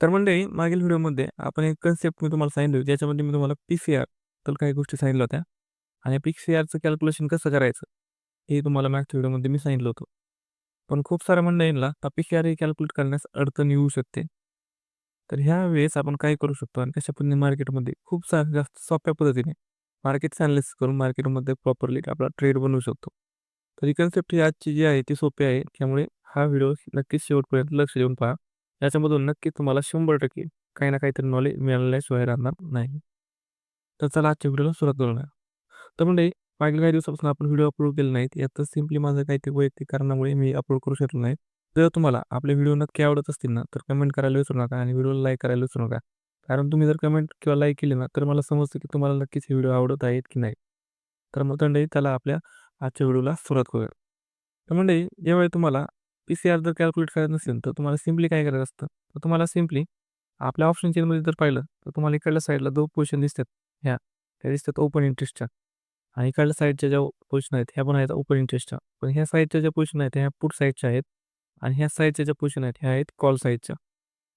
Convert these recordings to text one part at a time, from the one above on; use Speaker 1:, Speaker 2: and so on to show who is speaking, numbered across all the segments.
Speaker 1: तर मंडळी मागील व्हिडिओमध्ये आपण एक कन्सेप्ट मी तुम्हाला सांगितलं ज्याच्यामध्ये मी तुम्हाला पी सी आर तर काही गोष्टी सांगितल्या होत्या. आणि पी सी आरचं कॅल्क्युलेशन कसं करायचं हे तुम्हाला मागच्या व्हिडिओमध्ये मी सांगितलं होतं. पण खूप साऱ्या मंडळींना पी सी आर हे कॅल्क्युलेट करण्यास अडचण येऊ शकते. तर ह्या वेळेस आपण काय करू शकतो आणि कशा पद्धतीने मार्केटमध्ये खूप सा जास्त सोप्या पद्धतीने मार्केट अनालिसिस करून मार्केटमध्ये प्रॉपरली आपला ट्रेड बनवू शकतो. तर ही कन्सेप्ट ही आजची जी आहे ती सोपी आहे. त्यामुळे हा व्हिडिओ नक्कीच शेवटपर्यंत लक्ष देऊन पहा. याच्यामधून नक्की तुम्हाला शंभर टक्के काही ना काहीतरी नॉलेज मिळाल्याशिवाय राहणार नाही. तर चला आजच्या व्हिडिओला सुरुवात करूया. तर म्हणजे मागील काही दिवसापासून आपण व्हिडिओ अपलोड केले नाहीत यातच सिम्पली माझं काहीतरी वैयक्तिक कारणामुळे मी अपलोड करू शकलो नाही जर तुम्हाला आपले व्हिडिओ नक्की आवडत असतील ना तर कमेंट करायला विसरू नका आणि व्हिडिओला लाईक करायला विसरू नका. कारण तुम्ही जर कमेंट किंवा लाईक केली ना तर मला समजतं की तुम्हाला नक्कीच हे व्हिडिओ आवडत आहेत की नाही. तर मग त्याला म्हणजे आपल्या आजच्या व्हिडिओला सुरुवात करूया. तर म्हणजे यावेळी तुम्हाला पी सी आर जर कॅल्क्युलेट करायचं नसेल तर तुम्हाला सिम्पली काय करायचं असतं? तर तुम्हाला सिम्पली आपल्या ऑप्शन चेनमध्ये जर पाहिलं तर तुम्हाला इकडल्या साईडला दोन पोझिशन दिसतात. ह्या त्या दिसतात ओपन इंटरेस्टच्या आणि इकडल्या साईडच्या ज्या पोझिशन आहेत ह्या पण आहेत ओपन इंटरेस्टच्या पण ह्या साईडच्या ज्या पोझिशन आहेत ह्या पुट साईडच्या आहेत. आणि ह्या साईडच्या ज्या पोझिशन आहेत ह्या आहेत कॉल साईडच्या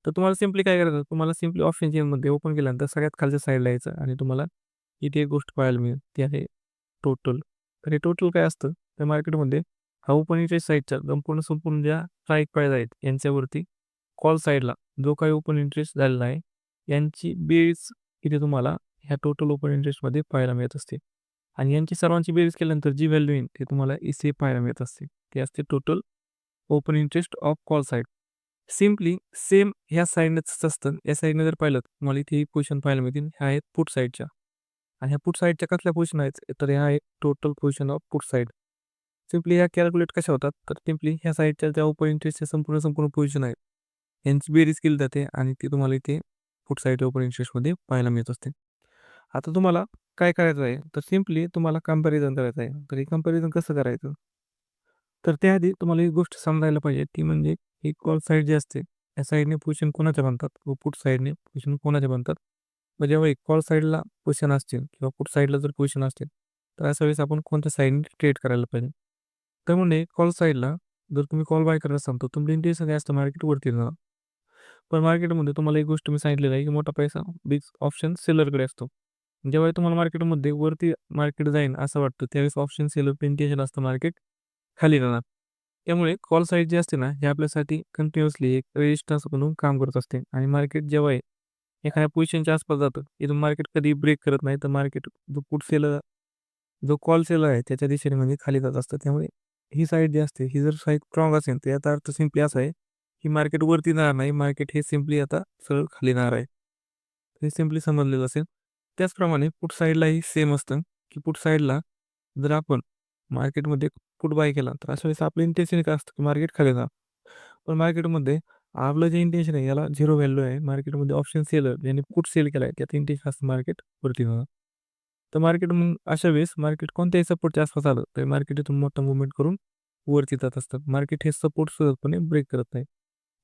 Speaker 1: तर तुम्हाला सिम्पली काय करायचं? तुम्हाला सिम्पली ऑप्शन चेनमध्ये ओपन केल्यानंतर सगळ्यात खालच्या साईडला यायचं आणि तुम्हाला इथे एक गोष्ट पाहायला मिळेल. ती आहे टोटल तर हे टोटल काय असतं? त्या मार्केटमध्ये हा ओपन इंटरेस्ट साईडच्या संपूर्ण संपूर्ण ज्या स्ट्राईक प्राईज आहेत यांच्यावरती कॉल साईडला जो काही ओपन इंटरेस्ट झालेला आहे यांची बेरीज इथे तुम्हाला ह्या टोटल ओपन इंटरेस्टमध्ये पाहायला मिळत असते. आणि यांची सर्वांची बेरीज केल्यानंतर जी व्हॅल्यू येईल ते तुम्हाला इथे पाहायला मिळत असते. ते असते total open interest of call side simply same ह्या साईडनंच असतं. या साईडनं जर पाहिलं तुम्हाला इथे पोझिशन पाहायला मिळतील. ह्या आहेत पुट साईडच्या आणि ह्या पुट साईडच्या कसल्या पोझिशन आहेत? तर ह्या आहेत total position of put side simply ह्या कॅल्क्युलेट कशा होतात? तर सिम्पली ह्या साईडच्या ज्या ओपन इंटरेस्टच्या संपूर्ण संपूर्ण पोझिशन आहेत यांची बेरीज केली जाते आणि ती तुम्हाला इथे फुट साईड ओपन इंटरेस्टमध्ये पाहायला मिळत असते. आता तुम्हाला काय करायचं आहे? तर सिम्पली तुम्हाला कंपॅरिझन करायचं आहे. तर हे कंपॅरिझन कसं करायचं? तर त्याआधी तुम्हाला एक गोष्ट समजायला पाहिजे. ती म्हणजे ही कॉल साईड जी असते या साईडने पोझिशन कोणाच्या बनतात? व पुट साईडने पोझिशन कोणाच्या बनतात? मग जेव्हा एक कॉल साईडला पोझिशन असतील किंवा पुट साईडला जर पोझिशन असतील तर अशा वेळेस आपण कोणत्या साईडने ट्रेड करायला पाहिजे? त्यामुळे कॉल साईडला जर तुम्ही कॉल बाय करत असाल तर तुमचं सगळे काय असतं मार्केटवरती जाणार पण मार्केटमध्ये तुम्हाला एक गोष्ट मी सांगितलेलं आहे की मोठा पैसा बिग ऑप्शन सेलरकडे असतो. जेव्हा तुम्हाला मार्केटमध्ये वरती मार्केट जाईल असं वाटतं त्यावेळेस ऑप्शन सेलर पेंटेशन असतं मार्केट खाली जाणार. त्यामुळे कॉल साईड जे असते ना हे आपल्यासाठी कंटिन्युअसली एक रेजिस्टन्स म्हणून काम करत असते. आणि मार्केट जेव्हा आहे एखाद्या पोझिशनच्या आसपास जातं इथून मार्केट कधी ब्रेक करत नाही तर मार्केट जो पुट सेलर जो कॉल सेलर आहे त्याच्या दिशेने म्हणजे खाली जात असतं. त्यामुळे ही साईड जी असते ही जर साईड स्ट्रॉंग असेल तर याचा अर्थ सिम्पली असा आहे की मार्केट वरती जाणार नाही मार्केट हे सिम्पली आता सरळ खाली जाणार आहे. हे सिम्पली समजलेलं असेल. त्याचप्रमाणे पुट साईडलाही सेम असतं की पुट साईडला जर आपण मार्केटमध्ये पुट बाय केला तर अशा वेळेस आपलं इंटेन्शन काय असतं की मार्केट खाली जा पण मार्केटमध्ये आपलं जे इंटेन्शन आहे याला झिरो व्हॅल्यू आहे. मार्केटमध्ये ऑप्शन सेलर ज्यांनी पुट सेल केला आहे त्यात इंटेन्शन असतं मार्केट वरती जाणार तर मार्केट मग अशा वेळेस मार्केट कोणत्याही सपोर्टच्या आसपास आलं तर मार्केट इथून मोठा मुवमेंट करून वरती जात असतं मार्केट हे सपोर्ट सहजपणे ब्रेक करत नाही.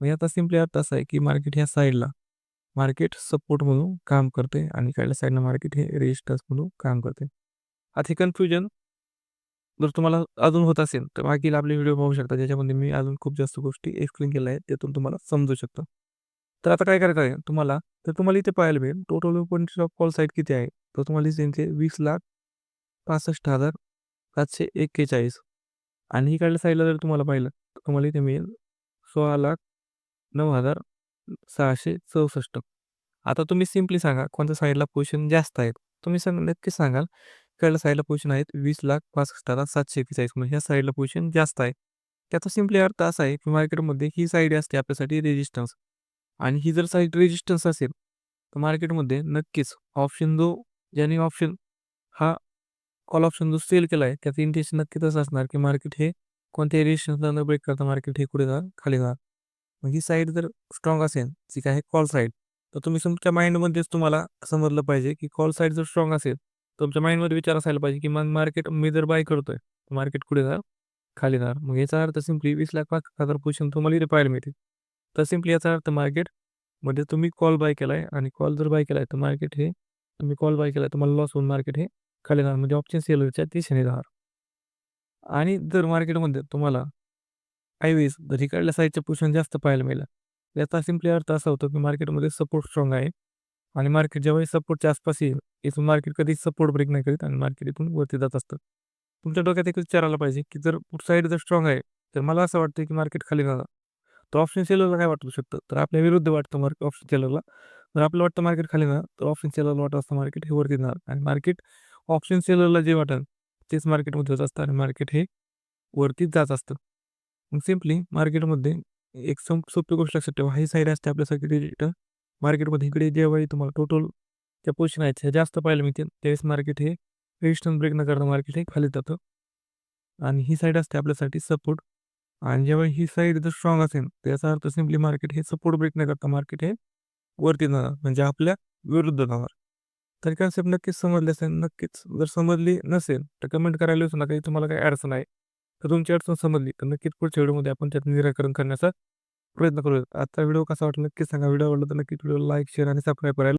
Speaker 1: मग याचा सिम्पली अर्थ असा आहे की मार्केट ह्या साईडला मार्केट सपोर्ट म्हणून काम करते आणि काढल्या साईडला मार्केट हे रेजिस्टन्स म्हणून काम करते. आता हे कन्फ्युजन जर तुम्हाला अजून होत असेल तर मागील आपले व्हिडिओ पाहू शकता ज्याच्यामध्ये मी अजून खूप जास्त गोष्टी एक्सप्लेन केल्या आहेत त्यातून तुम्हाला समजू शकतं. तर आता काय करायचं आहे तुम्हाला तर तुम्हाला इथे पाहायला मिळेल total open of call side किती आहे? तर तुम्हाला इथे वीस लाख पासष्ट हजार सातशे एक्केचाळीस. आणि इकडल्या साईडला जर तुम्हाला पाहिलं तर तुम्हाला इथे मिळेल सोळा लाख नऊ हजार सहाशे चौसष्ट. आता तुम्ही सिम्पली सांगा कोणत्या साईडला पोझिशन जास्त आहेत? तुम्ही सांग नक्कीच सांगाल. इकडल्या साईडला पोझिशन आहेत वीस लाख पासष्ट हजार सातशे एक्केचाळीस. म्हणजे ह्या साईडला पोझिशन जास्त आहे. त्याचा सिम्पली अर्थ असा आहे की मार्केटमध्ये ही साईड असते आपल्यासाठी रेजिस्टन्स आणि ही जर साईड रेजिस्टन्स असेल तर मार्केटमध्ये नक्कीच ऑप्शन जो ज्याने ऑप्शन हा कॉल ऑप्शन जो सेल केला आहे त्याचं इंटेन्शन नक्की तसं असणार की मार्केट हे कोणत्याही रेजिस्टन्सला न ब्रेक करता मार्केट हे कुठे जा खाली जा. मग ही साईड जर स्ट्रॉंग असेल जी काय कॉल साईड तर तुम्ही तुमच्या माइंडमध्येच तुम्हाला समजलं पाहिजे की कॉल साईड जर स्ट्रॉंग असेल तुमच्या माइंडमध्ये विचार असायला पाहिजे की मग मार्केट मी जर बाय करतोय मार्केट कुठे जा खाली जाणार मग याचा अर्थ सिम्पली वीस लाख पाच हजार पोझिशन तुम्हाला इथे पाहायला मिळते तर सिम्पली याचा अर्थ मार्केटमध्ये तुम्ही कॉल बाय केलाय आणि कॉल जर बाय केलाय तर मार्केट हे तुम्ही कॉल बाय केला तुम्हाला लॉस होऊन मार्केट हे खाली जाणार. म्हणजे ऑप्शन सेलरच्या दिशेने जाणार. आणि जर मार्केटमध्ये तुम्हाला काही जर इकडल्या साईडच्या पोझिशन जास्त पाहायला मिळालं याचा सिम्पली अर्थ असा होतो की मार्केटमध्ये सपोर्ट स्ट्रॉंग आहे. आणि मार्केट जेव्हाही सपोर्टच्या आसपास येईल इथून मार्केट कधीच सपोर्ट ब्रेक नाही करीत आणि मार्केट इथून वरती जात असतं. तुमच्या डोक्यात एकच विचारायला पाहिजे की जर साईड जर स्ट्रॉंग आहे तर मला असं वाटतं की मार्केट खाली जाणार. तर ऑप्शन सेलरला काय वाटू शकतं? तर आपल्या विरुद्ध वाटतं मार्केट ऑप्शन सेलरला जर आपलं वाटतं मार्केट खाली ना तर ऑप्शन सेलरला वाटत असतं मार्केट हे वरती जाणार आणि मार्केट ऑप्शन सेलरला जे वाटेल तेच मार्केटमध्ये जात असतं. आणि मार्केट हे वरतीच जात असतं. मग सिम्पली मार्केटमध्ये एक सम सोपी गोष्ट लक्षात ठेवा. ही साईड असते आपल्यासाठी रिटर्न मार्केटमध्ये इकडे ज्यावेळी तुम्हाला टोटल त्या पोझिशन आहेत ह्या जास्त पाहायला मिळते त्यावेळेस मार्केट हे रेजिस्टन्स ब्रेक न करता मार्केट हे खाली जातं. आणि ही साईड असते आपल्यासाठी सपोर्ट आणि जेव्हा ही साईड जर स्ट्रॉंग असेल त्याचा अर्थ सिम्पली मार्केट हे सपोर्ट ब्रेक न करता मार्केट हे वरती जाणार म्हणजे आपल्या विरुद्ध जाणार. तर कन्सेप्ट नक्कीच समजले असेल नक्कीच जर समजली नसेल तर कमेंट करायला विसरू नका की तुम्हाला काही अडचण आहे तर तुमची अडचण समजली तर नक्कीच पुढच्या व्हिडिओमध्ये आपण त्यात निराकरण करण्याचा प्रयत्न करूया आजचा व्हिडिओ कसा वाटला नक्कीच सांगा. व्हिडिओ आवडला तर नक्कीच व्हिडिओ लाईक शेअर आणि सबस्क्राईब करायला